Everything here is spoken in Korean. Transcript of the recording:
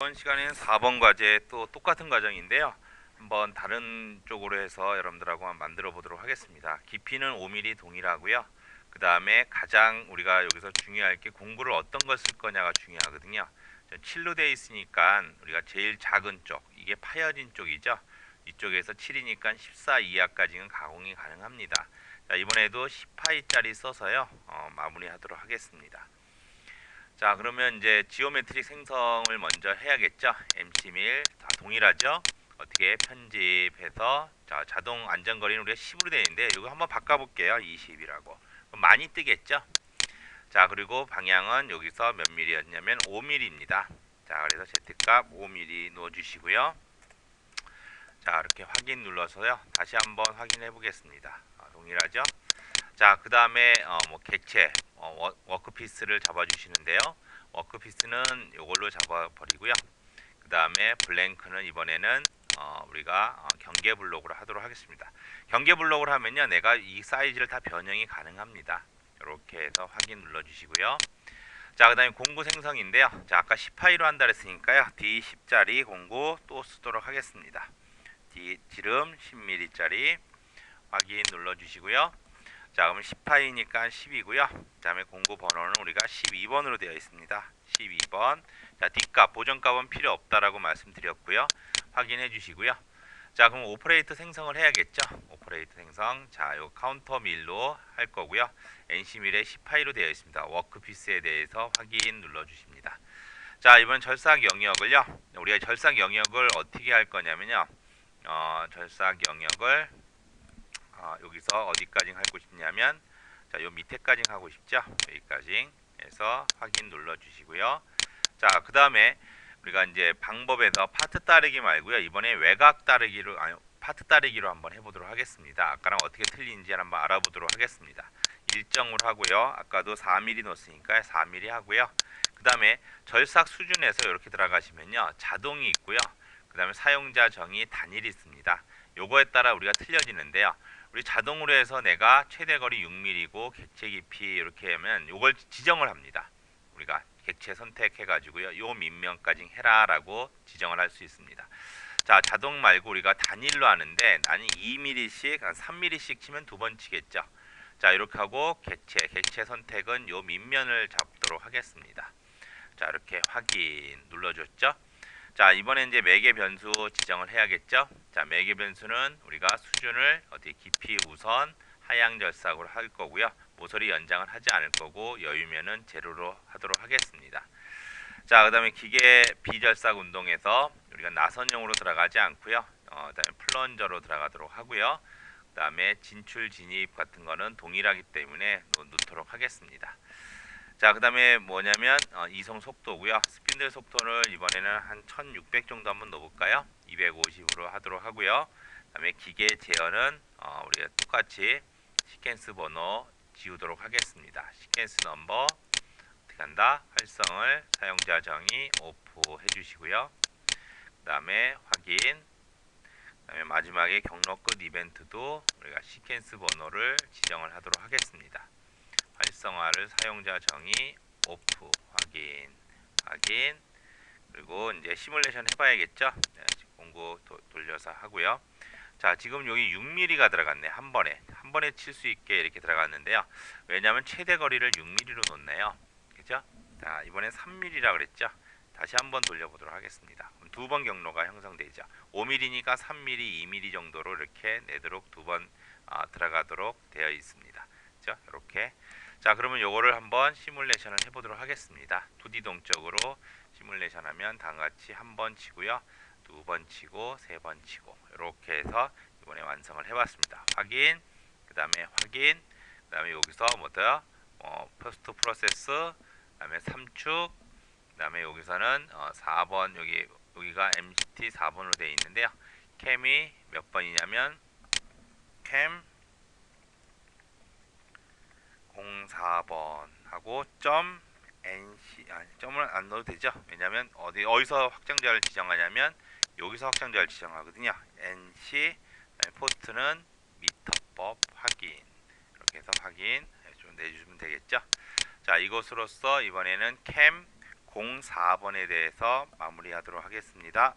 이번 시간에는 4번 과제 또 똑같은 과정인데요. 한번 다른 쪽으로 해서 여러분들하고 한번 만들어 보도록 하겠습니다. 깊이는 5mm 동일하고요. 그 다음에 가장 우리가 여기서 중요할 게 공부를 어떤 걸 쓸 거냐가 중요하거든요. 7로 되어 있으니까 우리가 제일 작은 쪽, 이게 파여진 쪽이죠. 이쪽에서 7이니까 14 이하까지는 가공이 가능합니다. 자, 이번에도 10파이짜리 써서요. 어, 마무리하도록 하겠습니다. 자 그러면 이제 지오메트릭 생성을 먼저 해야겠죠? MC1 다 동일하죠? 어떻게 편집해서 자 자동 안전거리는 우리가 10으로 되어 있는데 이거 한번 바꿔볼게요. 20이라고. 그럼 많이 뜨겠죠? 자 그리고 방향은 여기서 몇 mm였냐면 5mm입니다. 자 그래서 Z값 5mm 넣어 주시고요. 자 이렇게 확인 눌러서요. 다시 한번 확인해 보겠습니다. 아, 동일하죠 자, 그 다음에 어, 뭐 객체 어, 워, 워크피스를 잡아주시는데요. 워크피스는 이걸로 잡아버리고요. 그 다음에 블랭크는 이번에는 어, 우리가 어, 경계 블록으로 하도록 하겠습니다. 경계 블록을 하면요, 내가 이 사이즈를 다 변형이 가능합니다. 이렇게 해서 확인 눌러주시고요. 자, 그 다음에 공구 생성인데요. 자, 아까 10파이로 한다 그랬으니까요. D10짜리 공구 또 쓰도록 하겠습니다. D 지름 10mm짜리 확인 눌러주시고요. 자, 그러면 10파이니까 10이고요. 그 다음에 공구 번호는 우리가 12번으로 되어 있습니다. 12번. 자, 뒷값, 보정값은 필요 없다라고 말씀드렸고요. 확인해 주시고요. 자, 그럼 오퍼레이터 생성을 해야겠죠? 오퍼레이터 생성. 자, 요 카운터 밀로 할 거고요. NC 밀에 10파이로 되어 있습니다. 워크피스에 대해서 확인 눌러 주십니다. 자, 이번 절삭 영역을요. 우리가 절삭 영역을 어떻게 할 거냐면요. 어, 절삭 영역을 어, 여기서 어디까지 하고 싶냐면 자, 요 밑에까지 하고 싶죠. 여기까지 해서 확인 눌러 주시고요. 자, 그다음에 우리가 이제 방법에서 파트 따르기 말고요. 이번에 외곽 따르기로 아니 파트 따르기로 한번 해 보도록 하겠습니다. 아까랑 어떻게 틀린지 한번 알아보도록 하겠습니다. 일정으로 하고요. 아까도 4mm 넣었으니까 4mm 하고요. 그다음에 절삭 수준에서 이렇게 들어가시면요. 자동이 있고요. 그다음에 사용자 정의 단일이 있습니다. 요거에 따라 우리가 틀려지는데요. 우리 자동으로 해서 내가 최대 거리 6mm고 객체 깊이 이렇게 하면 이걸 지정을 합니다. 우리가 객체 선택해 가지고요. 요 민명까지 해라라고 지정을 할 수 있습니다. 자, 자동 말고 우리가 단일로 하는데 나는 2mm씩, 한 3mm씩 치면 두 번 치겠죠. 자, 이렇게 하고 객체, 객체 선택은 요 밑면을 잡도록 하겠습니다. 자, 이렇게 확인 눌러 줬죠. 자 이번에 이제 매개 변수 지정을 해야겠죠 자 매개 변수는 우리가 수준을 어디 깊이 우선 하향 절삭으로 할 거고요. 모서리 연장을 하지 않을 거고 여유면은 제로로 하도록 하겠습니다. 자 그 다음에 기계 비절삭 운동에서 우리가 나선형으로 들어가지 않고요. 어, 그 다음에 플런저로 들어가도록 하고요. 그 다음에 진출 진입 같은 거는 동일하기 때문에 놓도록 하겠습니다 자, 그 다음에 뭐냐면 어, 이송 속도고요. 스핀들 속도를 이번에는 한 1600 정도 한번 넣어볼까요? 250으로 하도록 하고요. 그 다음에 기계 제어는 어, 우리가 똑같이 시퀀스 번호 지우도록 하겠습니다. 시퀀스 넘버 어떻게 한다? 활성을 사용자 정의 오프 해주시고요. 그 다음에 확인 그 다음에 마지막에 경로 끝 이벤트도 우리가 시퀀스 번호를 지정을 하도록 하겠습니다. 활성화를 사용자 정의 오프 확인 확인. 그리고 이제 시뮬레이션 해봐야겠죠? 네, 공구 도, 돌려서 하고요. 자 지금 여기 6mm가 들어갔네 한 번에. 한 번에 칠 수 있게 이렇게 들어갔는데요. 왜냐하면 최대 거리를 6mm로 놓네요. 그죠? 자 이번엔 3mm라 그랬죠? 다시 한번 돌려보도록 하겠습니다. 두 번 경로가 형성되죠. 5mm니까 3mm 2mm 정도로 이렇게 내도록 두번 어, 들어가도록 되어 있습니다. 그죠? 이렇게 자 그러면 요거를 한번 시뮬레이션을 해보도록 하겠습니다. 2D 동적으로 시뮬레이션 하면 다음같이 한 번 치고요. 두 번 치고 세 번 치고. 이렇게 해서 이번에 완성을 해봤습니다. 확인. 그 다음에 확인. 그 다음에 여기서 뭐더요? 어, 퍼스트 프로세스 그 다음에 3축. 그 다음에 여기서는 어, 4번 여기 여기가 MCT 4번으로 되어 있는데요. 캠이 몇 번이냐면 캠 04번 하고 점 nc 아니 점을 안 넣어도 되죠? 왜냐면 어디 어디서 확장자를 지정하냐면 여기서 확장자를 지정하거든요. nc 포트는 미터법 확인. 이렇게 해서 확인 좀 내주시면 되겠죠? 자 이것으로써 이번에는 캠 04번에 대해서 마무리하도록 하겠습니다.